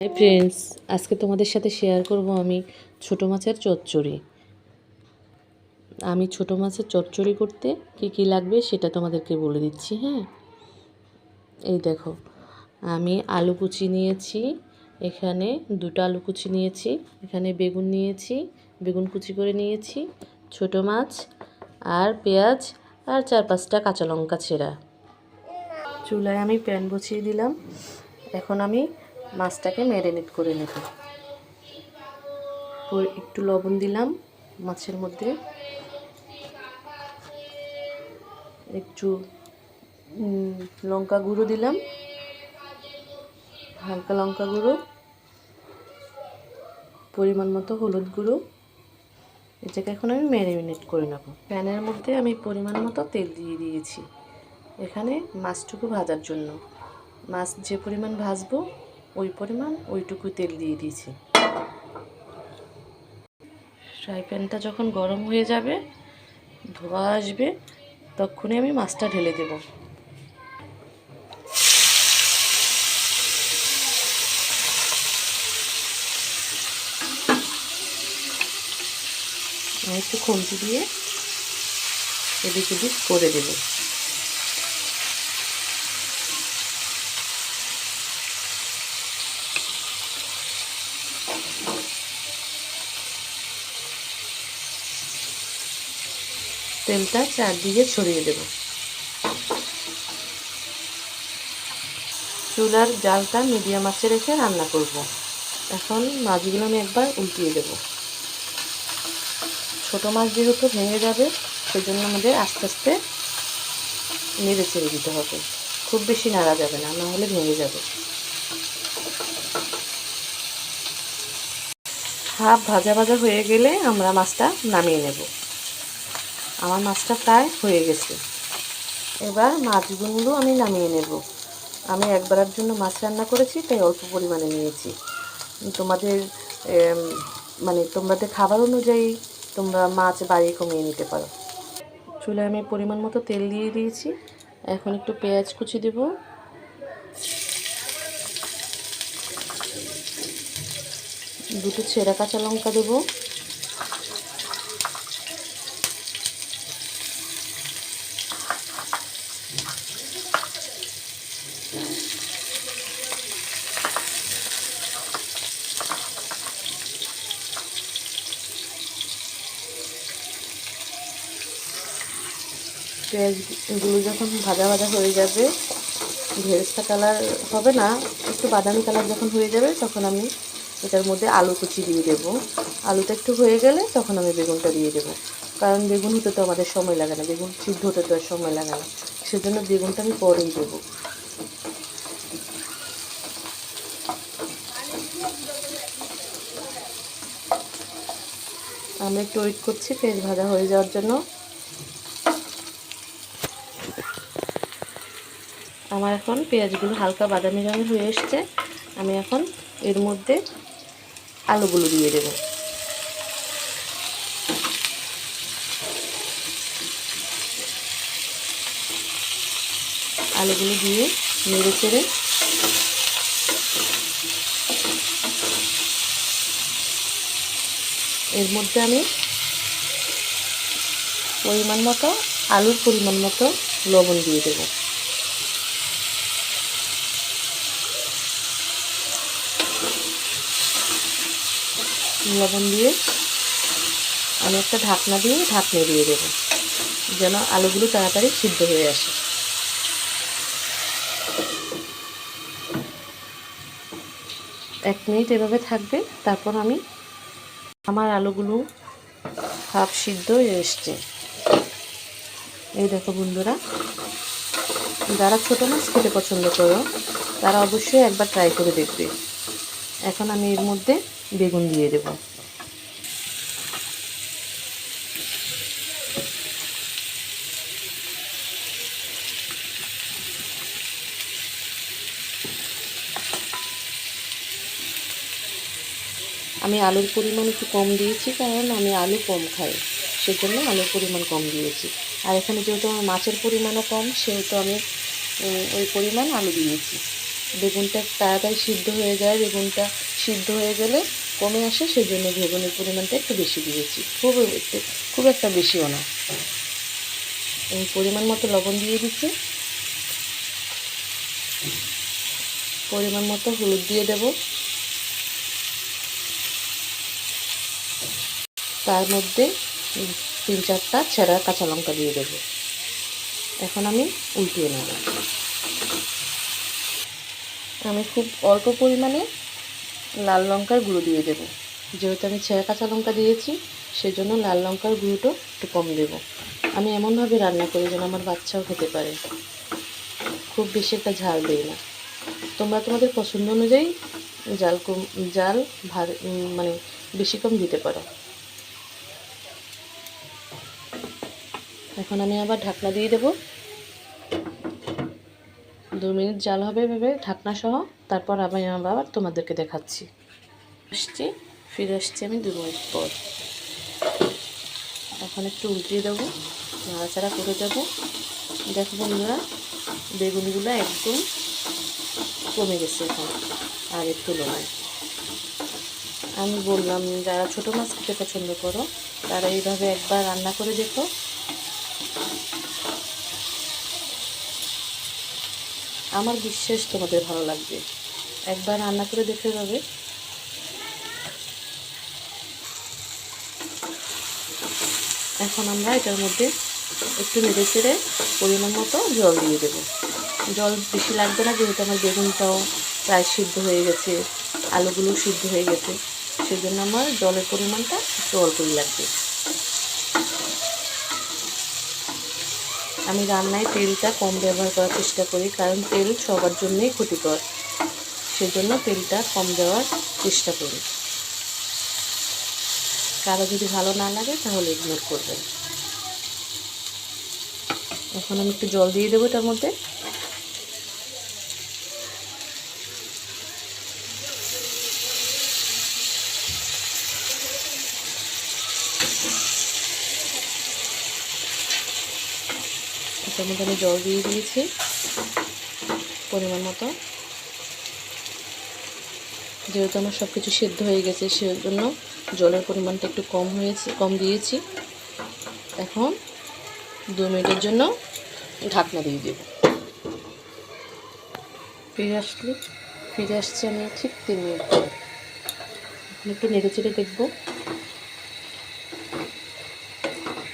Hi friends আজকে তোমাদের সাথে শেয়ার করব আমি ছোট মাছের চচ্চড়ি। আমি ছোট মাছের চচ্চড়ি করতে কি কি লাগবে সেটা তোমাদেরকে বলে দিচ্ছি হ্যাঁ? এই দেখো, আমি আলু কুচি নিয়েছি, এখানে দুটো আলু কুচি নিয়েছি, এখানে বেগুন নিয়েছি, বেগুন কুচি করে নিয়েছি, ছোট মাছ আর পেঁয়াজ আর চার পাঁচটা কাঁচা লঙ্কা ছেঁড়া। চুলায় আমি প্যান বসিয়ে দিলাম। এখন আমি মাছটাকে ম্যারিনেট করে নেব। একটু লবণ দিলাম মাছের মধ্যে। একটু লঙ্কা গুঁড়ো দিলাম। হালকা লঙ্কা গুঁড়ো। পরিমাণ মতো হলুদ গুঁড়ো। এটাকে এখন আমি ম্যারিনেট করে নেব। প্যানের মধ্যে আমি পরিমাণ মতো তেল দিয়ে দিয়েছি। এখানে মাছটুকু ভাজার জন্য। মাছ যে পরিমাণ ভাজবো ওই পরিমাণ, ওইটুকু তেল দিয়ে দিয়েছি। ফ্রাই প্যানটা যখন গরম হয়ে যাবে, ধোয়া আসবে, তখনই আমি মাছটা ঢেলে দেব। একটু খুন্তি দিয়ে এদিক ওদিক করে দেবো। তেলটা চারদিকে ছড়িয়ে দেব। চুলার জালটা মিডিয়াম আঁচে রেখে রান্না করব। এখন মাছগুলো আমি একবার উল্টিয়ে দেব। ছোট মাছ যেহেতু ভেঙে যাবে, সেজন্য আমাদের আস্তে আস্তে নেড়ে ছেড়ে দিতে হবে। খুব বেশি নাড়া যাবে না না হলে ভেঙে যাবে। হাফ ভাজা ভাজা হয়ে গেলে আমরা মাছটা নামিয়ে নেব। আমার মাছটা প্রায় হয়ে গেছে। এবার মাছগুলো আমি নামিয়ে নেব। আমি একবারের জন্য মাছ রান্না করেছি, তাই অল্প পরিমাণে নিয়েছি। তোমাদের মানে তোমাদের খাবার অনুযায়ী তোমরা মাছ বাড়িয়ে কমিয়ে নিতে পারো। চুলে আমি পরিমাণ মতো তেল দিয়ে দিয়েছি। এখন একটু পেঁয়াজ কুচি দেব। দুটো ছেঁড়া কাঁচা লঙ্কা দেবো। পেঁয়াজগুলো যখন ভাজা ভাজা হয়ে যাবে ভেজটা কালার হবে না, একটু বাদামি কালার যখন হয়ে যাবে, তখন আমি এটার মধ্যে আলু কুচি দিয়ে দেবো। আলুটা একটু হয়ে গেলে তখন আমি বেগুনটা দিয়ে দেবো। কারণ বেগুন হতে তো আমাদের সময় লাগে না, বেগুন সিদ্ধ হতে তো আর সময় লাগে না। সেজন্য বেগুনটা আমি পরেই দেবো। আমরা একটু ওয়েট করছি, পেঁয়াজ ভাজা হয়ে যাওয়ার জন্য। আমার এখন পেঁয়াজগুলো হালকা বাদামি রঙের হয়ে এসছে। আমি এখন এর মধ্যে আলুগুলো দিয়ে দেব। আলুগুলো দিয়ে নেড়ে চেড়ে এর মধ্যে আমি পরিমাণ মতো, আলুর পরিমাণ মতো লবণ দিয়ে দেবো। লবণ দিয়ে আমি একটা ঢাকনা দিয়ে ঢাকনে দিয়ে দেবো, যেন আলুগুলো তাড়াতাড়ি সিদ্ধ হয়ে আসে। এক মিনিট এভাবে থাকবে, তারপর আমি আমার আলুগুলো হাফ সিদ্ধ হয়ে এসছে। এই দেখো বন্ধুরা, যারা ছোটো মাছ খেতে পছন্দ করো, তারা অবশ্যই একবার ট্রাই করে দেখবে। এখন আমি এর মধ্যে বেগুন দিয়ে দেব। আমি আলুর পরিমাণ একটু কম দিয়েছি, কারণ আমি আলু কম খাই, সেজন্য আলুর পরিমাণ কম দিয়েছি। আর এখানে যেহেতু আমার মাছের পরিমাণও কম, সেহেতু আমি ওই পরিমাণ আলু দিয়েছি। বেগুনটা তাড়াতাড়ি সিদ্ধ হয়ে যায়, বেগুনটা সিদ্ধ হয়ে গেলে কমে আসে, সেজন্য বেগুনের পরিমাণটা একটু বেশি দিয়েছি। খুব একটু, খুব একটা বেশিও না। এই পরিমাণ মতো লবণ দিয়ে দিচ্ছি। পরিমাণ মতো হলুদ দিয়ে দেব। তার মধ্যে তিন চারটা ছেঁড়া কাঁচা লঙ্কা দিয়ে দেব। এখন আমি উল্টিয়ে নেব। আমি খুব অল্প পরিমাণে লাল লঙ্কার গুঁড়ো দিয়ে দেব। যেহেতু আমি ছেঁড়া কাঁচা লঙ্কা দিয়েছি, সেজন্য লাল লঙ্কার গুঁড়োটা একটু কম দেব। আমি এমনভাবে রান্না করি যেন আমার বাচ্চাও খেতে পারে। খুব বেশি একটা ঝাল দিই না। তোমরা তোমাদের পছন্দ অনুযায়ী জাল কম, জাল ভার মানে বেশি কম দিতে পারো। এখন আমি আবার ঢাকনা দিয়ে দেব। দু মিনিট জাল হবে ভেবে ঢাকনা সহ তারপর আমি আবার তোমাদেরকে দেখাচ্ছি। আসছি, ফিরে আসছি আমি দু মিনিট পর। এখন একটু উল্টিয়ে দেবো, নাড়াচাড়া করে দেবো। দেখো বন্ধুরা, বেগুনগুলো একদম কমে গেছে এখন, আগের তুলনায়। আমি বললাম, যারা ছোটো মাছ খেতে পছন্দ করো, তারা এইভাবে একবার রান্না করে দেখো। আমার বিশ্বাস তোমাদের ভালো লাগবে। একবার রান্না করে দেখে যাবে। এখন আমরা এটার মধ্যে একটু নেড়ে চেড়ে পরিমাণ মতো জল দিয়ে দেবো। জল বেশি লাগবে না, যেহেতু আমার বেগুনটাও প্রায় সিদ্ধ হয়ে গেছে আলুগুলো সিদ্ধ হয়ে গেছে, সেজন্য আমার জলের পরিমাণটা একটু অল্পই লাগবে। আমি রান্নায় তেলটা কম ব্যবহার করার চেষ্টা করি, কারণ তেল সবার জন্যই ক্ষতিকর। সেজন্য তেলটা কম দেওয়ার চেষ্টা করি। কারও যদি ভালো না লাগে, তাহলে ইগনোর করবেন। এখন আমি একটু জল দিয়ে দেবো তার মধ্যে। এটার মধ্যে আমি জল দিয়ে দিয়েছি, পরিমাণ মতো। যেহেতু আমার সব কিছু সেদ্ধ হয়ে গেছে, সেজন্য জলের পরিমাণটা একটু কম হয়েছে, কম দিয়েছি। এখন দু মিনিটের জন্য ঢাকনা দিয়ে দেব। ফিরে আসলে, ফিরে আসছি আমি ঠিক তিন মিনিট পর। এখন একটু নেড়ে চেড়ে দেখব।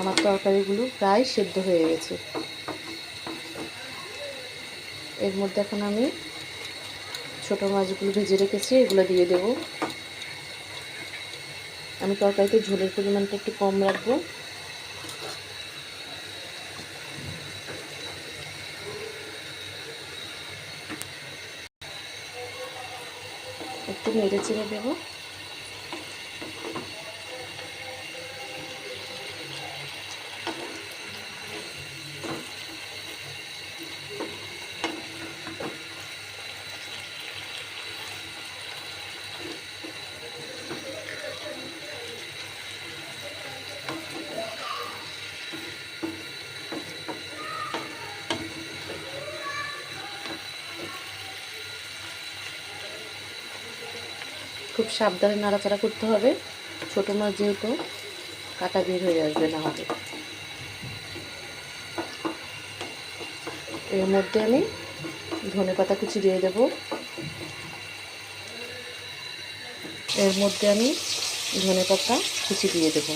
আমার তরকারিগুলো প্রায় সেদ্ধ হয়ে গেছে। এর মধ্যে এখন আমি ছোটো মাছগুলো ভেজে রেখেছি, এগুলো দিয়ে দেব। আমি তরকারিতে ঝোলের পরিমাণটা একটু কম রাখব। একটু নেড়ে চেড়ে দেবো। খুব সাবধানে নাড়াচাড়া করতে হবে। ছোটো মাছ যেহেতু কাটা বের হয়ে আসবে না হবে। এর মধ্যে আমি ধনে পাতা কুচি দিয়ে দেব। এর মধ্যে আমি ধনে পাতা কুচি দিয়ে দেব।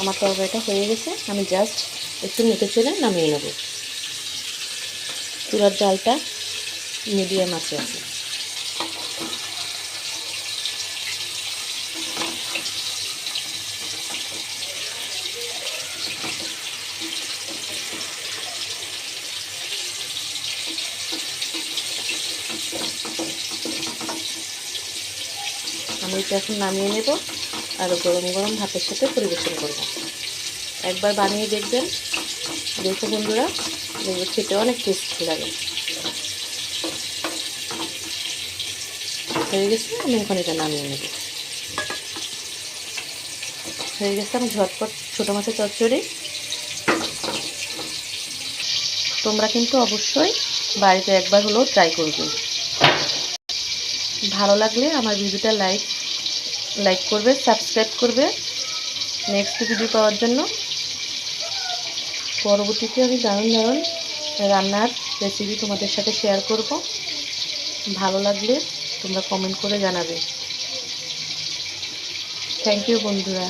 আমার তরকারিটা হয়ে গেছে। আমি জাস্ট একটু মেটে চলে নামিয়ে নেব। চুলার জালটা মিডিয়াম আছে। আছে আমি এটা এখন নামিয়ে নেব আর গরম গরম ভাতের সাথে পরিবেশন করব। একবার বানিয়ে দেখবেন। দেখো বন্ধুরা। দেখবে খেতে অনেক টেস্টি লাগে। হয়ে গেছে, আমি এখন এটা নামিয়ে নেব। হয়ে গেছে আমি ঝটপট ছোটো মাছের চচ্চড়ি। তোমরা কিন্তু অবশ্যই বাড়িতে একবার হলেও ট্রাই করবে। ভালো লাগলে আমার ভিডিওটা লাইক লাইক করবে সাবস্ক্রাইব করবে। নেক্সট ভিডিও পাওয়ার জন্য। পরবর্তীতে আমি দারুণ দারুণ রান্নার রেসিপি তোমাদের সাথে শেয়ার করব। ভালো লাগলে তোমরা কমেন্ট করে জানাবে। থ্যাংক ইউ বন্ধুরা।